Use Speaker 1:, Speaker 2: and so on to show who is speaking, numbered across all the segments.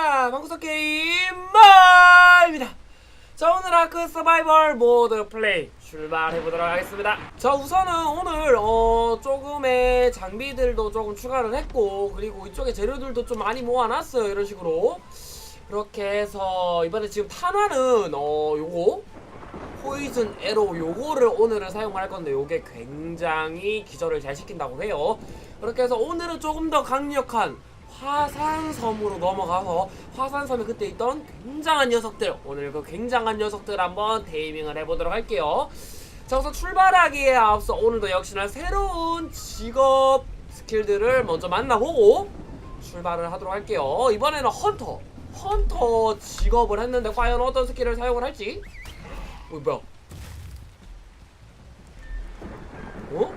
Speaker 1: 반갑습니다. 방구석 게임 마입니다. 자 오늘 아크 서바이벌 모드 플레이 출발해 보도록 하겠습니다. 자 우선은 오늘 어 조금의 장비들도 조금 추가를 했고 그리고 이쪽에 재료들도 좀 많이 모아놨어요 이런 식으로 그렇게 해서 이번에 지금 탄화는 어 요거 포이즌 에로 요거를 오늘은 사용할 건데 요게 굉장히 기절을 잘 시킨다고 해요. 그렇게 해서 오늘은 조금 더 강력한 화산섬으로 넘어가서 화산섬에 그때 있던 굉장한 녀석들 오늘 그 굉장한 녀석들 한번 테이밍을 해보도록 할게요. 자 우선 출발하기에 앞서 오늘도 역시나 새로운 직업 스킬들을 먼저 만나보고 출발을 하도록 할게요. 이번에는 헌터 헌터 직업을 했는데 과연 어떤 스킬을 사용을 할지 어 뭐야 어?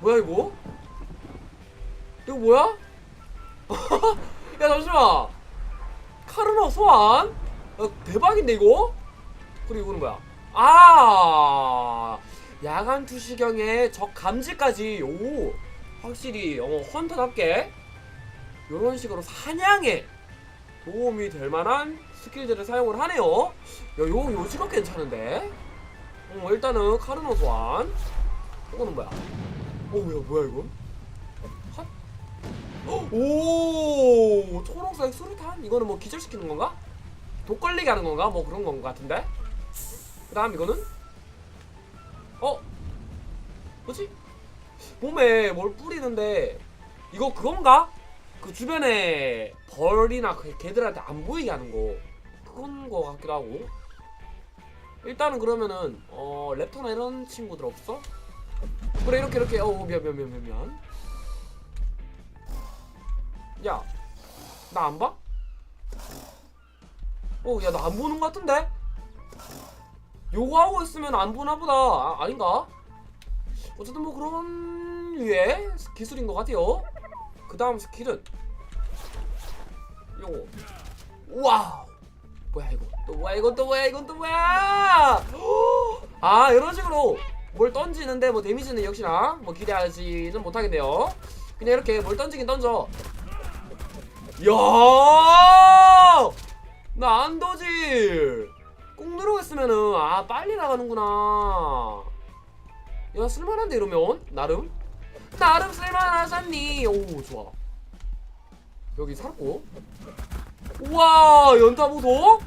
Speaker 1: 뭐야 이거? 이거 뭐야? 야 잠시만 카르마 소환? 야, 대박인데 이거? 그리고 이거는 뭐야? 아 야간 투시경에 적 감지까지 오 확실히 어, 헌터답게 이런 식으로 사냥에 도움이 될 만한 스킬들을 사용을 하네요. 야, 요, 요 직업 괜찮은데? 어, 일단은 카르노 소환. 이거는 뭐야? 오, 뭐야, 뭐야, 이거? 핫? 오, 초록색 수류탄? 이거는 뭐 기절시키는 건가? 독 걸리게 하는 건가? 뭐 그런 건 같은데? 그 다음 이거는? 어? 뭐지? 몸에 뭘 뿌리는데, 이거 그건가? 그 주변에 벌이나 그 개들한테 안 보이게 하는 거 그건 거 같기도 하고 일단은 그러면은 어 랩터나 이런 친구들 없어? 그래 이렇게 이렇게 어 미안 미안 미안 미안 미안 야 나 안 봐? 어 야 나 안 보는 거 같은데? 요거 하고 있으면 안 보나 보다. 아, 아닌가? 어쨌든 뭐 그런 류의 기술인 것 같아요. 그 다음 스킬은 요거. 와우! 뭐야 이거? 또 뭐야 이건 또 뭐야 이건 또 뭐야! 아 이런 식으로 뭘 던지는데 뭐 데미지는 역시나 뭐 기대하지는 못하겠네요. 그냥 이렇게 뭘 던지긴 던져 야 나 안 도질 꾹 누르고 있으면은 아 빨리 나가는구나. 야 쓸만한데 이러면? 나름? 나름 쓸만하잖니. 오 좋아. 여기 살았고. 우와 연타 보소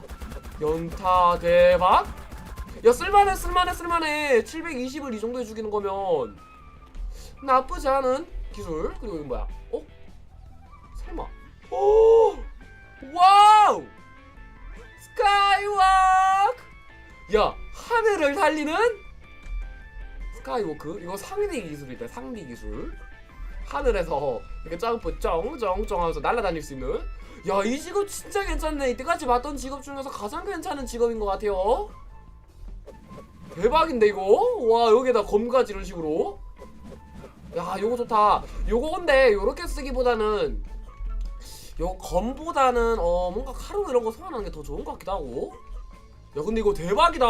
Speaker 1: 연타 대박? 야 쓸만해 쓸만해 쓸만해. 720을 이 정도에 죽이는 거면. 나쁘지 않은 기술? 그리고 이거 뭐야 오! 와우! 스카이워크! 야 하늘을 달리는 스카이워크? 이거 상리 기술이다 상리 기술. 하늘에서 이렇게 점프 쩡쩡쩡 하면서 날아다닐 수 있는. 야 이 직업 진짜 괜찮네. 이때까지 봤던 직업 중에서 가장 괜찮은 직업인 것 같아요. 대박인데 이거? 와 여기에다 검까지 이런 식으로. 야 요거 좋다. 요거 근데 요렇게 쓰기보다는 요 검보다는 어 뭔가 카르노 이런 거 소환하는 게 더 좋은 것 같기도 하고. 야 근데 이거 대박이다.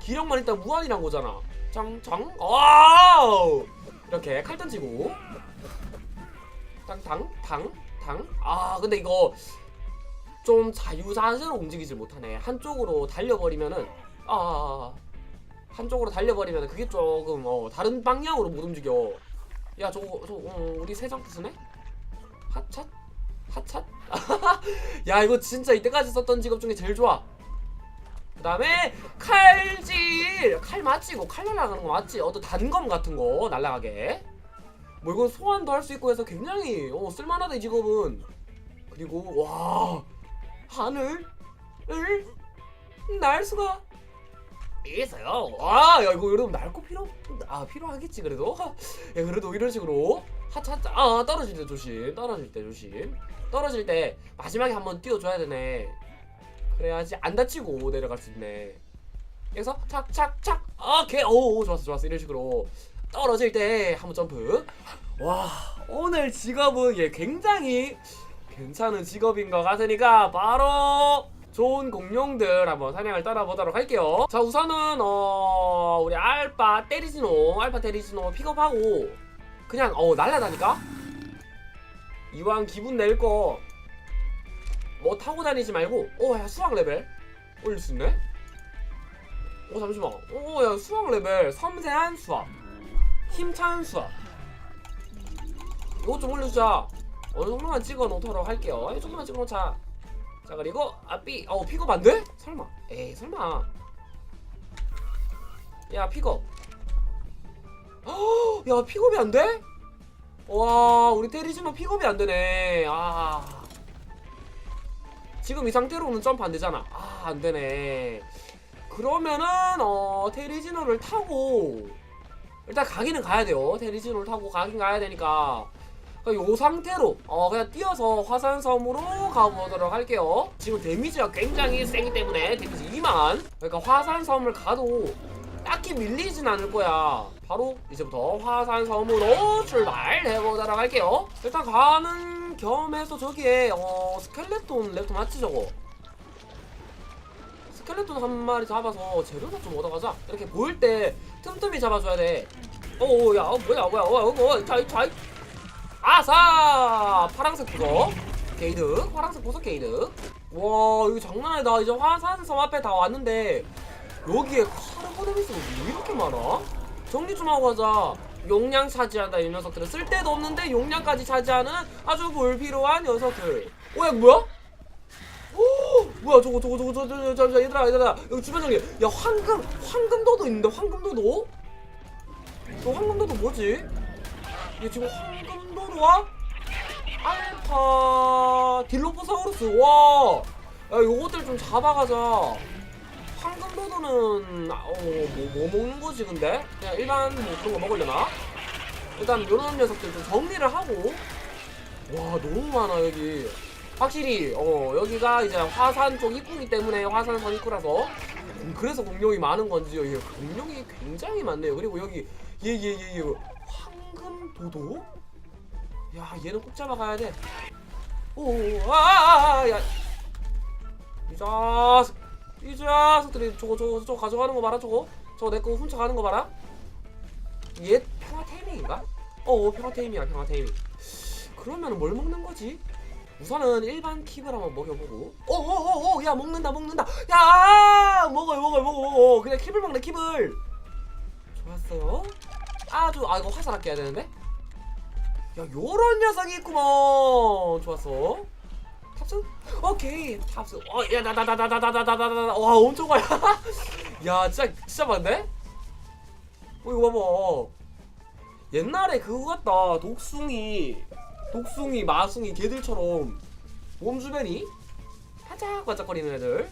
Speaker 1: 기력만 일단 무한이란 거잖아. 짱짱 와우! 이렇게 칼 던지고. 땅탕탕탕아 근데 이거 좀 자유자재로 움직이질 못하네. 한쪽으로 달려버리면은 아 한쪽으로 달려버리면 그게 조금 어, 다른 방향으로 못 움직여. 야 저거 저 어, 우리 세장 쓰네? 핫찻 핫찻 야 이거 진짜 이때까지 썼던 직업 중에 제일 좋아. 그 다음에 칼질. 칼 맞지 이거? 칼 날아가는 거 맞지? 어떤 단검 같은 거 날아가게. 뭐 이건 소환도 할 수 있고 해서 굉장히 어, 쓸만하다 이 직업은. 그리고 와 하늘을 날 수가 있어요. 와야 이거 여러분 날거 필요 아 필요하겠지 그래도. 야 그래도 이런 식으로 하차 아 떨어질 때 조심 떨어질 때 조심 떨어질 때 마지막에 한번 띄워줘야 되네 그래야지 안 다치고 내려갈 수 있네. 그래서 착착착 오케이 오 좋았어 좋았어 이런 식으로 떨어질 때 한번 점프. 와 오늘 직업은 예 굉장히 괜찮은 직업인 것 같으니까 바로 좋은 공룡들 한번 사냥을 따라보도록 할게요. 자 우선은 어 우리 알파 테리지노 알파 테리지노 픽업하고 그냥 어 날라다니까? 이왕 기분 낼 거 뭐 타고 다니지 말고 어야 수학 레벨 올릴 수 있네? 어 잠시만. 어야 수학 레벨 섬세한 수학 힘찬 수학. 이거 좀 올려주자. 어느 정도만 찍어 놓도록 할게요. 이 정도만 찍어 놓자. 자 그리고 앞이 어 픽업 안 돼? 설마. 에이 설마. 야 픽업 어, 야 픽업이 안 돼? 와 우리 테리지노 픽업이 안 되네. 아. 지금 이 상태로는 점프 안 되잖아. 아 안 되네. 그러면은 어 테리지노를 타고 일단 가기는 가야 돼요. 테리지노를 타고 가긴 가야 되니까. 그러니까 요 상태로 어 그냥 뛰어서 화산섬으로 가보도록 할게요. 지금 데미지가 굉장히 세기 때문에 데미지 2만. 그러니까 화산섬을 가도 딱히 밀리진 않을 거야. 바로 이제부터 화산 섬으로 출발해보도록 할게요. 일단 가는 겸해서 저기에 어 스켈레톤 랩터 맞지 저거? 스켈레톤 한 마리 잡아서 재료도 좀 얻어가자. 이렇게 보일 때 틈틈이 잡아줘야 돼. 오야 어, 뭐야 뭐야 어, 어, 어, 자, 자, 아사 파랑색 그거. 게이드 파랑색 보석 게이드 와 이거 장난 아니다. 이제 화산섬 앞에 다 왔는데 여기에 카르보네미스가 왜 이렇게 많아? 정리 좀 하고 가자 용량 차지한다 이 녀석들은 쓸데도 없는데 용량까지 차지하는 아주 불필요한 녀석들 오야 뭐야? 오 뭐야 저거 저거 저거 저거 저거 저거 얘들아 얘들아 여기 주변 정리 야 황금 황금도도 있는데 황금도도? 저 황금도도 뭐지? 이게 지금 황금도로와 알파 딜로포사우루스 와, 야 요것들 좀 잡아가자. 황금도도는 아, 어, 뭐, 뭐 먹는 거지 근데? 그냥 일반 뭐 그런 거 먹으려나? 일단 요런 녀석들 좀 정리를 하고. 와 너무 많아 여기. 확실히 어 여기가 이제 화산 쪽 입구이기 때문에 화산선 입구라서. 음, 그래서 공룡이 많은 건지 여기 공룡이 굉장히 많네요. 그리고 여기 얘얘 황금도도? 야 얘는 꼭 잡아가야 돼. 오아야. 이 자식 이 자식들이 저거 저거 저거 가져가는 거 봐라 저거. 저거 내 거 훔쳐가는 거 봐라. 얘 평화테이밍인가? 어 평화테이밍이야 평화테이밍. 그러면 뭘 먹는 거지? 우선은 일반 킵을 한번 먹여보고. 어어어어 야 먹는다 먹는다. 야! 먹어요 먹어요 먹어 먹어 그냥 킵을 먹네 킵을. 좋았어요. 아주 아 이거 화살 아껴야 되는데? 야 요런 녀석이 있구먼. 좋았어 탑승 오케이 탑승 어야나나나나나나나나나 와 엄청 많아 야 진짜 진짜 많네 어 이거 봐봐 옛날에 그거 같다 독숭이 독숭이 마숭이 개들처럼 몸 주변이 반짝반짝거리는 애들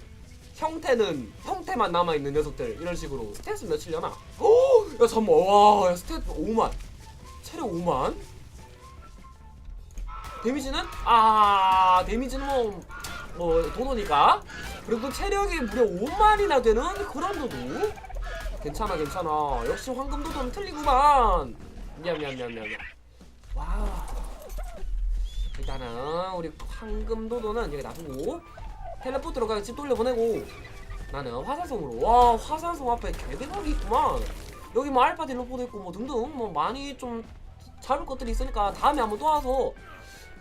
Speaker 1: 형태는 형태만 남아있는 녀석들 이런 식으로 스탯은 몇이려나? 오! 야 잠깐만 와 야, 스탯 5만 체력 5만 데미지는? 아 데미지는 뭐, 뭐 도도니까. 그래도 체력이 무려 5만이나 되는 그런 도도. 괜찮아 괜찮아. 역시 황금도도는 틀리구만. 미안 미안 미안 미안. 와우 일단은 우리 황금도도는 여기 놔두고 텔레포트로 그냥 집 돌려보내고 나는 화산성으로. 와 화산성 앞에 개대박이 있구만. 여기 뭐 알파 딜로포도 있고 뭐 등등 뭐 많이 좀 잡을 것들이 있으니까 다음에 한번 또 와서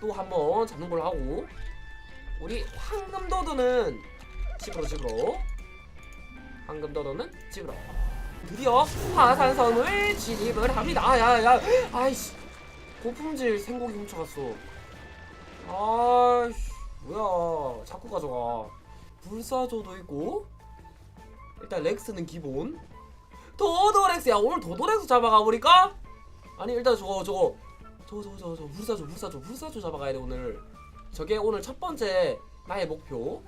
Speaker 1: 또 한번 잡는 걸로 하고. 우리 황금도도는 집으로 집으로. 황금도도는 집으로. 드디어 화산섬을 진입을 합니다. 아야야. 아이씨. 고품질 생고기 훔쳐갔어. 아이씨. 뭐야. 자꾸 가져가. 불사조도 있고. 일단 렉스는 기본. 도도렉스 야. 오늘 도도렉스 잡아가 보니까? 아니 일단 저거 저거 저거 저거 저거 불사조 불사조 불사조 잡아가야 돼 오늘. 저게 오늘 첫 번째 나의 목표.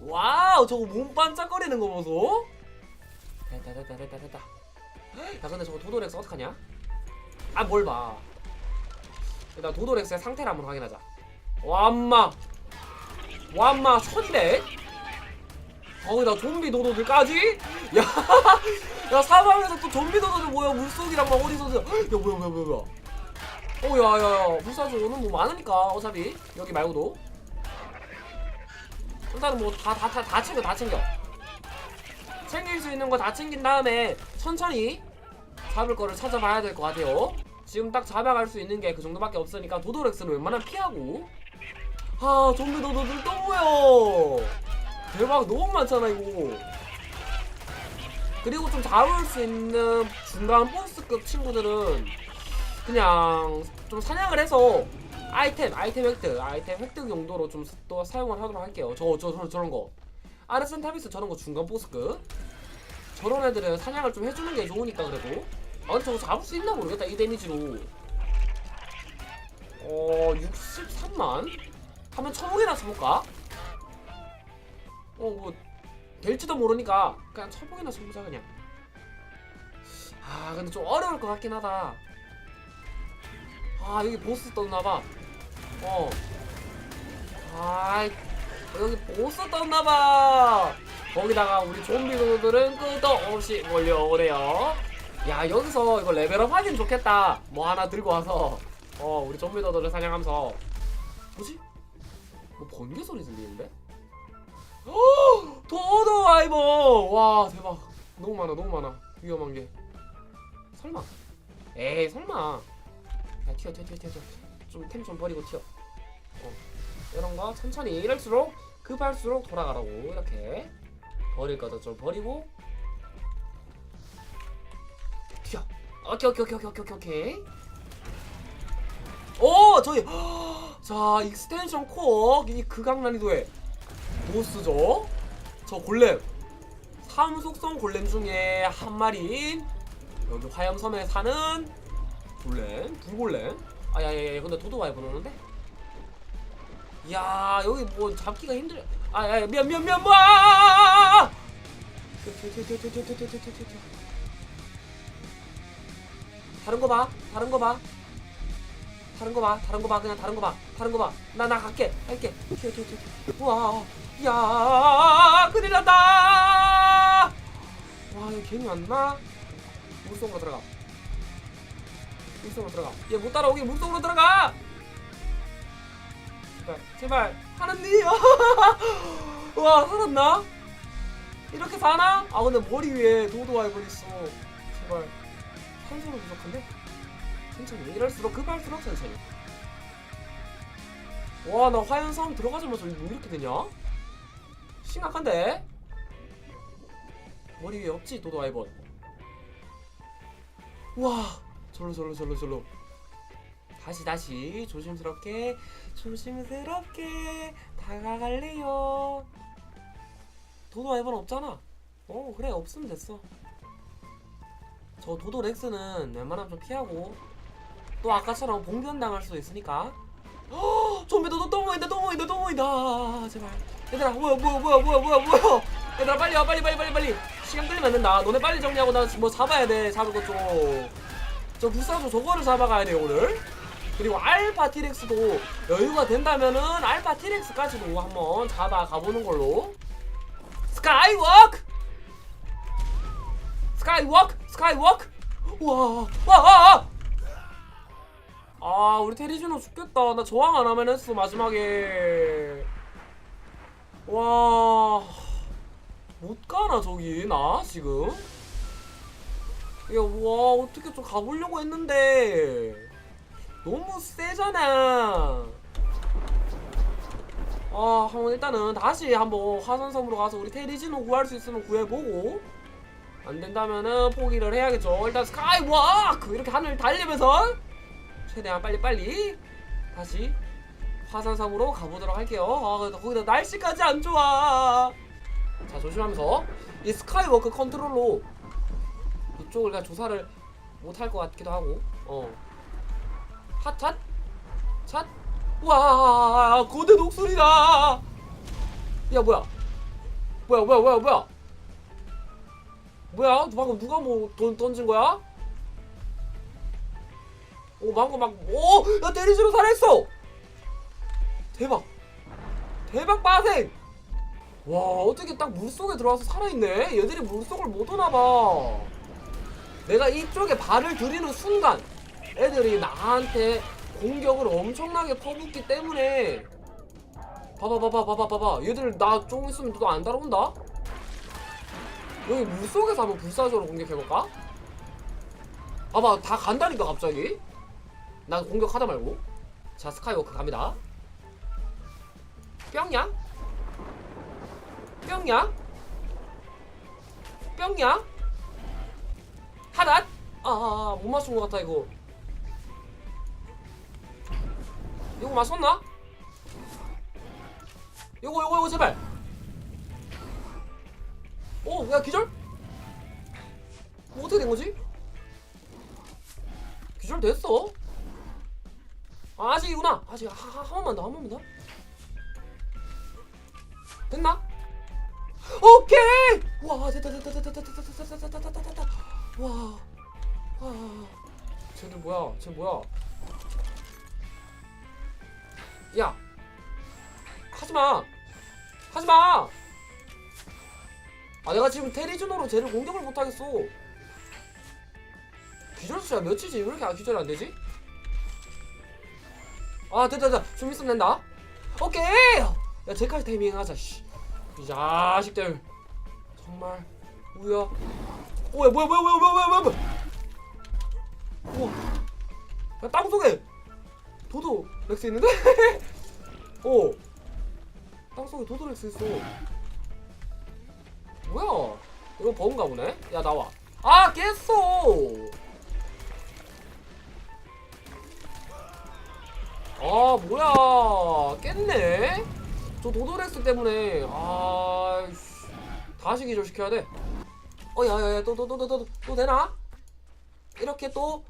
Speaker 1: 와우 저거 몸 반짝거리는 거 보소. 됐다 됐다 됐다 됐다. 야 근데 저거 도도렉스 어떡하냐? 아 뭘봐. 일단 도도렉스의 상태를 한번 확인하자. 와엄마 와엄마 1200 거기다 좀비 도도들까지? 야, 야 사방에서 또 좀비 도도들 뭐야 물속이랑 막 어디서 야 뭐야 뭐야 뭐야 뭐야 오 야야야 불사조는 뭐 많으니까 어차피. 여기 말고도. 일단은 뭐 다 다 다 다 챙겨 다 챙겨. 챙길 수 있는 거 다 챙긴 다음에 천천히 잡을 거를 찾아봐야 될 것 같아요. 지금 딱 잡아갈 수 있는 게 그 정도밖에 없으니까 도도렉스는 웬만하면 피하고. 아 좀비 너너들 또 모여. 대박 너무 많잖아 이거. 그리고 좀 잡을 수 있는 중간 보스급 친구들은 그냥 좀 사냥을 해서 아이템 아이템 획득 아이템 획득 용도로 좀 또 사용을 하도록 할게요. 저 저 저, 저런 거. 아르센타비스 저런 거 중간 보스급. 저런 애들은 사냥을 좀 해주는 게 좋으니까 그래도. 아 근데 저거 잡을 수 있나 모르겠다 이 데미지로. 어 63만? 하면 천목이나 쳐볼까? 어 뭐 될지도 모르니까 그냥 천목이나 쳐보자 그냥. 아 근데 좀 어려울 것 같긴 하다 아 여기 보스 떴나봐. 어. 아이 여기 보스 떴나봐. 거기다가 우리 좀비 도들은 끝없이 몰려오네요. 야 여기서 이거 레벨업 하긴 좋겠다. 뭐 하나 들고 와서. 어 우리 좀비 도들을 사냥하면서. 뭐지? 뭐 번개 소리 들리는데? 어, 도도 아이버! 와 대박. 너무 많아 너무 많아. 위험한 게. 설마. 에이 설마 야 튀어 튀어 튀어 튀어 좀 템 좀 버리고 튀어. 어. 이런 거 천천히 이럴수록 급할수록 돌아가라고 이렇게. 버릴 것도 좀 버리고. 튀어. 오케이 오케이 오케이 오케이 오케이 오케이. 오 저기. 자 익스텐션 코어. 이 극악 난이도의 보스죠. 저 골렘. 삼속성 골렘 중에 한 마리인 여기 화염섬에 사는 골렘 불골렘 아야야야 근데 도도 와이 보는데 야 여기 뭐 잡기가 힘들어 아야 미안 미안 미안 뭐 다른 거 봐 다른 거 봐 다른 거 봐, 다른 거 봐, 그냥 다른 거 봐, 다른 거 봐. 나, 나 갈게, 갈게. 튀어, 튀어, 튀어. 튀어. 와, 야, 큰일 났다! 와, 얘 괜히 왔나? 물속으로 들어가. 물속으로 들어가. 얘 못 따라오게 물속으로 들어가! 제발, 제발, 하느님! 와, 살았나? 이렇게 사나? 아, 근데 머리 위에 도도 알고 있어. 제발. 산소가 부족한데? 천천히 이럴수록 급할수록 천천히 와 나 화연 싸움 들어가자마자 왜 이렇게 되냐? 심각한데? 머리 위에 없지 도도 아이번 와 절로 절로 절로 절로 다시 다시 조심스럽게 조심스럽게 다가갈래요 도도 아이번 없잖아 어 그래 없으면 됐어 저 도도 렉스는 웬만하면 좀 피하고 또 아까처럼 봉변 당할 수도 있으니까. 어, 좀비도 또 모인다, 또 모인다, 또 모인다. 제발. 얘들아, 뭐야, 뭐야, 뭐야, 뭐야, 뭐야, 뭐야. 얘들아, 빨리 와, 빨리, 빨리, 빨리, 빨리. 시간 끌리면 안 된다. 너네 빨리 정리하고 나 뭐 잡아야 돼. 잡을 것 좀. 저 불사조 저거를 잡아가야 돼 오늘. 그리고 알파 티렉스도 여유가 된다면은 알파 티렉스까지도 한번 잡아 가보는 걸로. 스카이워크! 스카이워크! 스카이워크! 와, 와, 와, 와! 아 우리 테리지노 죽겠다 나 저항 안 하면 했어 마지막에 와... 못 가나 저기 나 지금? 야 와 어떻게 좀 가보려고 했는데. 너무 세잖아. 아 한번 일단은 다시 한번 화산섬으로 가서 우리 테리지노 구할 수 있으면 구해보고. 안 된다면은 포기를 해야겠죠. 일단 스카이워크! 이렇게 하늘 달리면서 최대한 빨리빨리 다시 화산섬으로 가보도록 할게요. 아, 거기다 날씨까지 안 좋아. 자, 조심하면서 이 스카이워크 컨트롤로 이쪽을 그냥 조사를 못할 것 같기도 하고. 어. 핫샷? 샷? 와, 고대 독수리다. 야, 뭐야? 뭐야, 뭐야, 뭐야, 뭐야? 뭐야? 방금 누가 뭐 돈 던진 거야? 오 망고 막 오! 나 때리지로 살아있어! 대박! 대박 빠생! 와 어떻게 딱 물속에 들어와서 살아있네? 얘들이 물속을 못 오나봐 내가 이쪽에 발을 들이는 순간 애들이 나한테 공격을 엄청나게 퍼붓기 때문에 봐봐 봐봐 봐봐 봐봐 얘들 나 조금 있으면 또 안 따라온다? 여기 물속에서 한번 불사조로 공격해볼까? 봐봐 다 간다니까 갑자기 난 공격하다 말고 자 스카이워크 갑니다 뿅야? 뿅야? 뿅야? 하나? 아, 못 맞춘 것 같다 이거. 이거 맞췄나? 요거 요거 요거 제발. 오, 야 기절? 뭐 어떻게 된 거지? 기절 됐어? 아, 아직이구나. 아직 한, 한, 한 번만 더, 한 번만 더. 됐나? 오케이! 와, 됐다, 됐다, 됐다, 됐다, 됐다, 됐다, 됐다, 됐다, 됐다. 와, 와, 쟤들 뭐야? 쟤 뭐야? 야, 하지 마, 하지 마. 아, 내가 지금 테리준으로 쟤를 공격을 못 하겠어. 기절 수야 몇이지? 왜 이렇게 아- 기절이 안 되지? 아, 됐다, 됐다. 좀 있으면 된다. 오케이. 야, 제까지 타이밍 하자. 씨. 이 자식들. 정말 뭐야? 오야 뭐야 뭐야 뭐야 뭐야 뭐야 뭐야? 우와. 야 땅속에 도도 렉스 있는데? 오. 땅속에 도도 렉스 있어. 뭐야? 이거 버그인가 보네? 야 나와. 아 깼어. 아 뭐야 깼네? 저 도도렉스 때문에 아 씨. 다시 기절시켜야 돼. 어 야야야 또 또 또 또 또 또 되나? 이렇게 또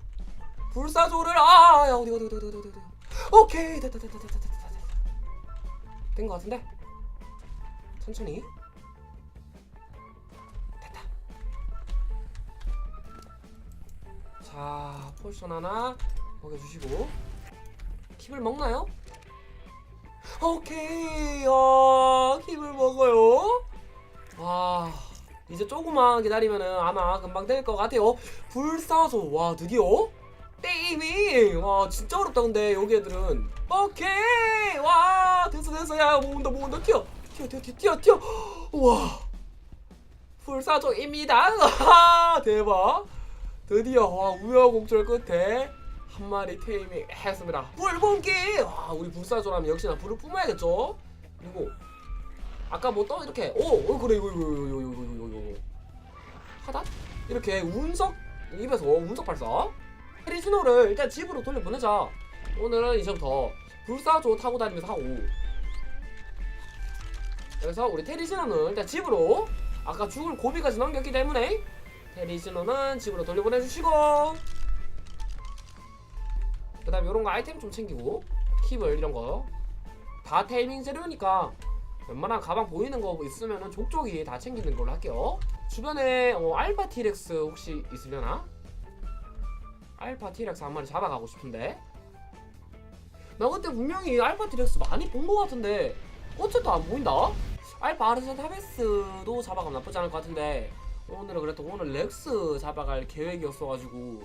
Speaker 1: 불사조를 아야 어디 어디 어디 어디 어디 어디. 오케이 됐다 됐다 됐다 됐다 됐다 된거 같은데? 천천히. 됐다. 자 포션 하나 먹여주시고. 킵을 먹나요? 오케이 어 킵을 먹어요. 아 이제 조금만 기다리면은 아마 금방 될 것 같아요. 불사조 와 드디어? 게임이 와 진짜 어렵다 근데. 여기 애들은. 오케이! 와 됐어 됐어. 야 모은다 모은다. 튀어. 튀어 튀어 튀어 튀어 튀어. 와. 불사조입니다. 와 대박. 드디어 와 우여곡절 끝에 한 마리 테이밍 했습니다. 불공기! 와 우리 불사조라면 역시나 불을 뿜어야겠죠? 그리고 아까 뭐 떠 이렇게. 오, 어 그래 이거 이거 이거 이거 이거 이거 이거 하단? 이렇게 운석 입에서 어, 운석 발사. 페리스노를 일단 집으로 돌려보내자. 오늘은 이제부터 불사조 타고 다니면서 하고. 그래서 우리 테리시노는 일단 집으로 아까 죽을 고비까지 넘겼기 때문에 테리시노는 집으로 돌려보내주시고. 그 다음에 이런거 아이템 좀 챙기고 킵을 이런거. 다 테이밍 재료니까 웬만한 가방 보이는 거 있으면은 족족이 다 챙기는 걸로 할게요. 주변에 어, 알파 티렉스 혹시 있으려나? 알파 티렉스 한 마리 잡아가고 싶은데. 나 그때 분명히 알파 티렉스 많이 본 거 같은데 어쨌든 안 보인다. 알파 아르센타베스도 잡아가면 나쁘지 않을 것 같은데 오늘은 그래도 오늘 렉스 잡아갈 계획이었어가지고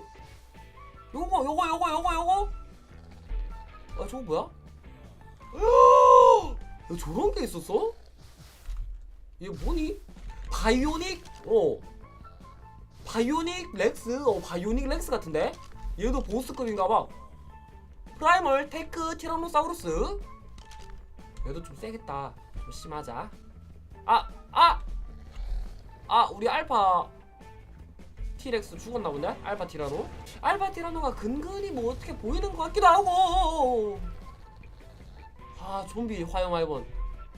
Speaker 1: 요거 요거 요거 요거 요거 아 저거 뭐야? 야, 저런 게 있었어? 얘 뭐니? 바이오닉? 어. 바이오닉 렉스? 어, 바이오닉 렉스 같은데? 얘도 보스급인가봐. 프라이멀 테크 티라노사우루스. 얘도 좀 세겠다. 좀 심하자. 아! 아! 아, 우리 알파 티렉스 죽었나 본데? 알파 티라노? 알파 티라노가 근근히 뭐 어떻게 보이는 것 같기도 하고. 아 좀비 화염 와이번.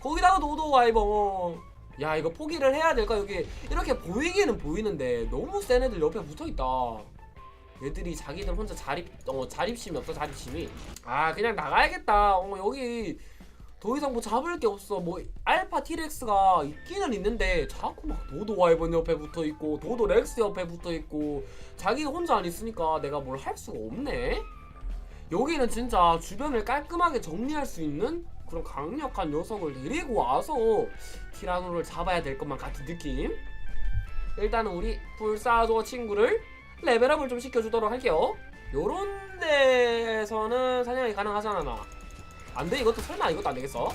Speaker 1: 거기다가 노도 와이번. 야 이거 포기를 해야 될까? 여기 이렇게 보이기는 보이는데 너무 센 애들 옆에 붙어있다. 얘들이 자기들 혼자 자립 어 자립심이 없어 자립심이. 아 그냥 나가야겠다. 어 여기 더 이상 뭐 잡을 게 없어. 뭐 알파 티렉스가 있기는 있는데 자꾸 막 도도 와이번 옆에 붙어 있고 도도 렉스 옆에 붙어 있고 자기 혼자 안 있으니까 내가 뭘 할 수가 없네 여기는 진짜 주변을 깔끔하게 정리할 수 있는 그런 강력한 녀석을 데리고 와서 티라노를 잡아야 될 것만 같은 느낌. 일단은 우리 불사조 친구를 레벨업을 좀 시켜주도록 할게요. 요런 데에서는 사냥이 가능하잖아 나. 안돼 이것도 설마 이것도 안 되겠어?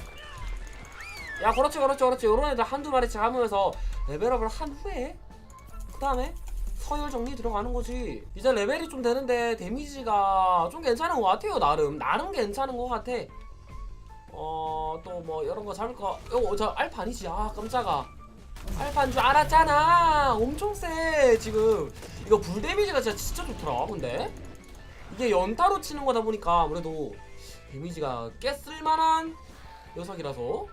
Speaker 1: 야 그렇지 그렇지 그렇지 요런 애들 한두 마리씩 하면서 레벨업을 한 후에 그 다음에 서열 정리 들어가는 거지. 이제 레벨이 좀 되는데 데미지가 좀 괜찮은 것 같아요. 나름. 나름 괜찮은 것 같아. 어 또 뭐 이런 거 잡을 거. 이거 저 알파 아니지. 아 깜짝아. 알파인 줄 알았잖아. 엄청 세 지금. 이거 불 데미지가 진짜 진짜 좋더라 근데. 이게 연타로 치는 거다 보니까 아무래도 데미지가 꽤 쓸만한 녀석이라서.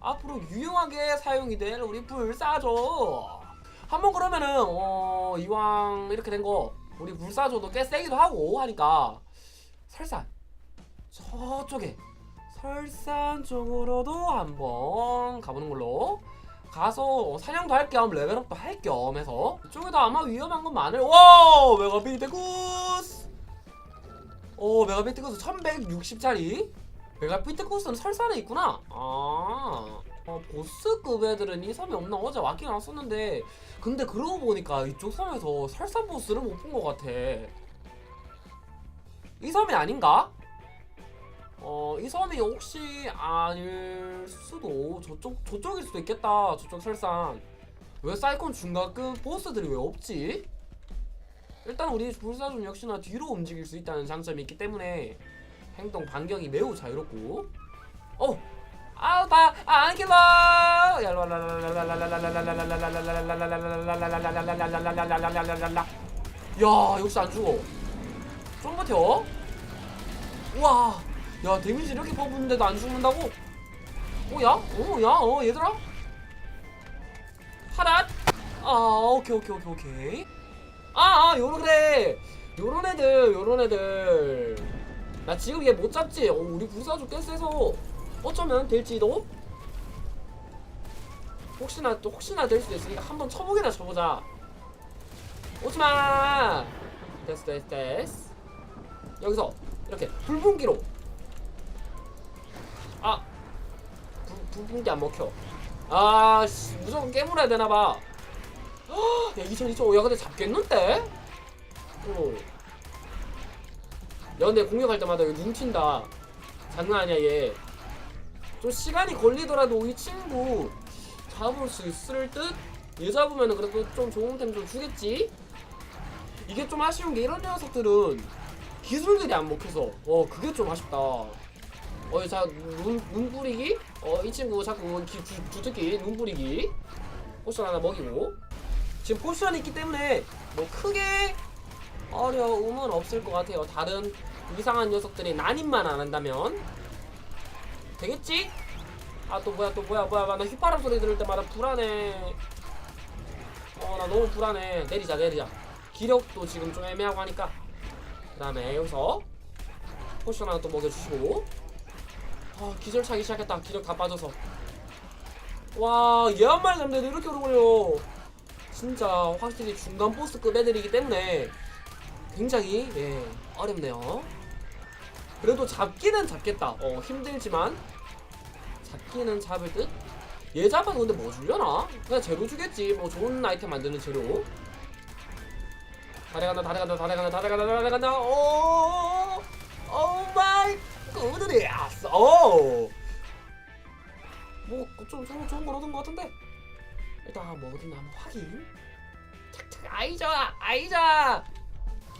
Speaker 1: 앞으로 유용하게 사용이 될 우리 불사조 한번 그러면은 어 이왕 이렇게 된 거 우리 불사조도 꽤 세기도 하고 하니까 설산. 저쪽에 설산 쪽으로도 한번 가보는 걸로. 가서 사냥도 할 겸 레벨업도 할 겸 해서. 이쪽에도 아마 위험한 건 많을. 와 메가비트쿠스! 오 메가비트쿠스 1160짜리. 메가비트쿠스는 설산에 있구나. 아 어, 보스급 애들은 이 섬에 없나 어제 왔긴 왔었는데 근데 그러고 보니까 이쪽 섬에서 설산 보스를 못 본 것 같아 이 섬이 아닌가? 어, 이 섬이 혹시 아닐 수도 저쪽 저쪽일 수도 있겠다. 저쪽 설산. 왜 사이콘 중간급 보스들이 왜 없지? 일단 우리 불사조 역시나 뒤로 움직일 수 있다는 장점이 있기 때문에 행동 반경이 매우 자유롭고. 어, 아우 다안 길러. 야 역시 안 죽어. 좀 버텨. 우와. 야 데미지 이렇게 퍼붓는데도 안 죽는다고? 어 야? 어 야? 어 얘들아? 하랏? 아 오케이 오케이 오케이 오케이 아 아 요런 그래 요런 애들 요런 애들 나 지금 얘 못 잡지? 어, 우리 불사조 꽤 세서 어쩌면 될지도? 혹시나 또 혹시나 될 수도 있으니까 한번 쳐보기나 쳐보자. 오지마! 됐어 됐어 됐어. 여기서 이렇게 불분기로. 아! 불, 불분기 안 먹혀. 아 씨, 무조건 깨물어야 되나봐. 야 2000, 2000, 야 근데 잡겠는데? 어. 야 근데 공격할 때마다 이거 눈 튄다. 장난 아니야 얘 좀 시간이 걸리더라도 이 친구 잡을 수 있을 듯? 얘 잡으면은 그래도 좀 좋은 템 좀 주겠지? 이게 좀 아쉬운 게 이런 녀석들은 기술들이 안 먹혀서 어 그게 좀 아쉽다 어, 자, 눈, 눈 뿌리기? 어, 이 친구 자꾸 기, 주, 주특기, 눈 뿌리기. 포션 하나 먹이고. 지금 포션이 있기 때문에 뭐 크게 어려움은 없을 것 같아요. 다른 이상한 녀석들이 난입만 안 한다면. 되겠지? 아, 또 뭐야, 또 뭐야, 뭐야. 나 휘파람 소리 들을 때마다 불안해. 어, 나 너무 불안해. 내리자, 내리자. 기력도 지금 좀 애매하고 하니까. 그 다음에 여기서 포션 하나 또 먹여주시고. 아 기절 차기 시작했다 기력 다 빠져서 와얘 한 마리 잡는데도 이렇게 오래 걸려 진짜 확실히 중간 보스급 애들이기 때문에 굉장히 예 어렵네요 그래도 잡기는 잡겠다 어 힘들지만 잡기는 잡을 듯얘 잡아도 근데 뭐 주려나? 그냥 재료 주겠지. 뭐 좋은 아이템 만드는 재료. 다리 간다 다리 간다 다리 간다 다리 간다 다리 간다. 오오 마이 굿리아스 오. 뭐좀 좋은 좋은 걸 얻은 것 같은데? 일단 뭐 어딨나 한번 확인. 착착 아이자 아이자.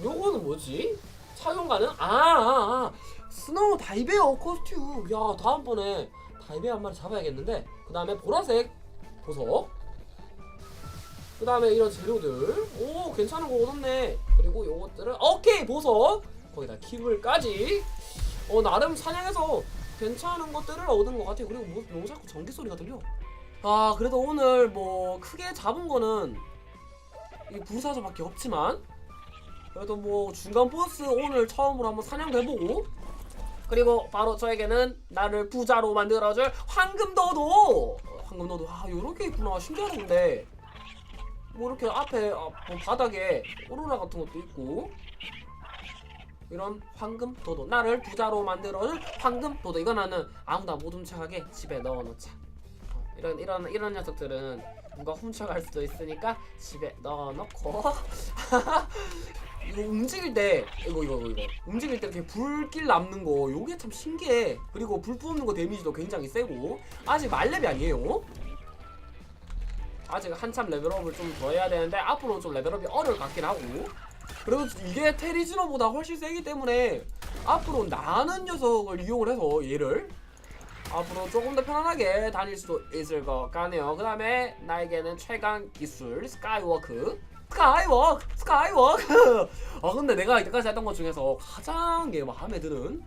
Speaker 1: 요거는 뭐지? 착용 가능? 아, 아, 아. 스노우 다이베어 코스튬 야 다음번에 다이베어 한 마리 잡아야겠는데 그 다음에 보라색 보석 그 다음에 이런 재료들. 오 괜찮은 거 얻었네. 그리고 요것들은 오케이 보석. 거기다 키블까지. 어 나름 사냥해서 괜찮은 것들을 얻은 것 같아요. 그리고 뭐, 뭐 자꾸 전기 소리가 들려. 아 그래도 오늘 뭐 크게 잡은 거는 이 불사조밖에 없지만 그래도 뭐 중간 보스 오늘 처음으로 한번 사냥도 해보고 그리고 바로 저에게는 나를 부자로 만들어줄 황금도도. 황금도도 아 요렇게 있구나. 신기하다 근데. 뭐 이렇게 앞에 아, 뭐 바닥에 오로라 같은 것도 있고. 이런 황금 도도. 나를 부자로 만들어줄 황금 도도. 이거 나는 아무나 못 훔쳐가게 집에 넣어놓자. 어, 이런 이런 이런 녀석들은 누가 훔쳐갈 수도 있으니까 집에 넣어놓고 이거 움직일 때 이거 이거 이거 이거. 움직일 때 이렇게 불길 남는 거 요게 참 신기해. 그리고 불 뿜는 거 데미지도 굉장히 세고. 아직 말렙이 아니에요. 아직 한참 레벨업을 좀 더 해야 되는데 앞으로 좀 레벨업이 어려울 것 같긴 하고. 그래도 이게 테리즈너보다 훨씬 세기 때문에 앞으로 나는 녀석을 이용을 해서 얘를 앞으로 조금 더 편안하게 다닐 수 있을 것 같네요. 그 다음에 나에게는 최강 기술 스카이워크 스카이워크 스카이워크 아 근데 내가 이때까지 했던 것 중에서 가장 게 마음에 드는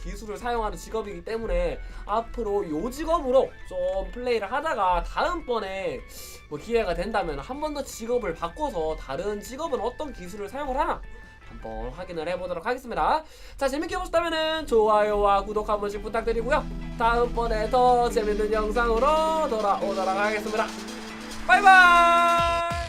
Speaker 1: 기술을 사용하는 직업이기 때문에 앞으로 요 직업으로 좀 플레이를 하다가 다음번에 뭐 기회가 된다면 한 번 더 직업을 바꿔서 다른 직업은 어떤 기술을 사용을 하나 한번 확인을 해보도록 하겠습니다. 자 재밌게 보셨다면 좋아요와 구독 한 번씩 부탁드리고요. 다음번에 더 재밌는 영상으로 돌아오도록 하겠습니다. 바이바이.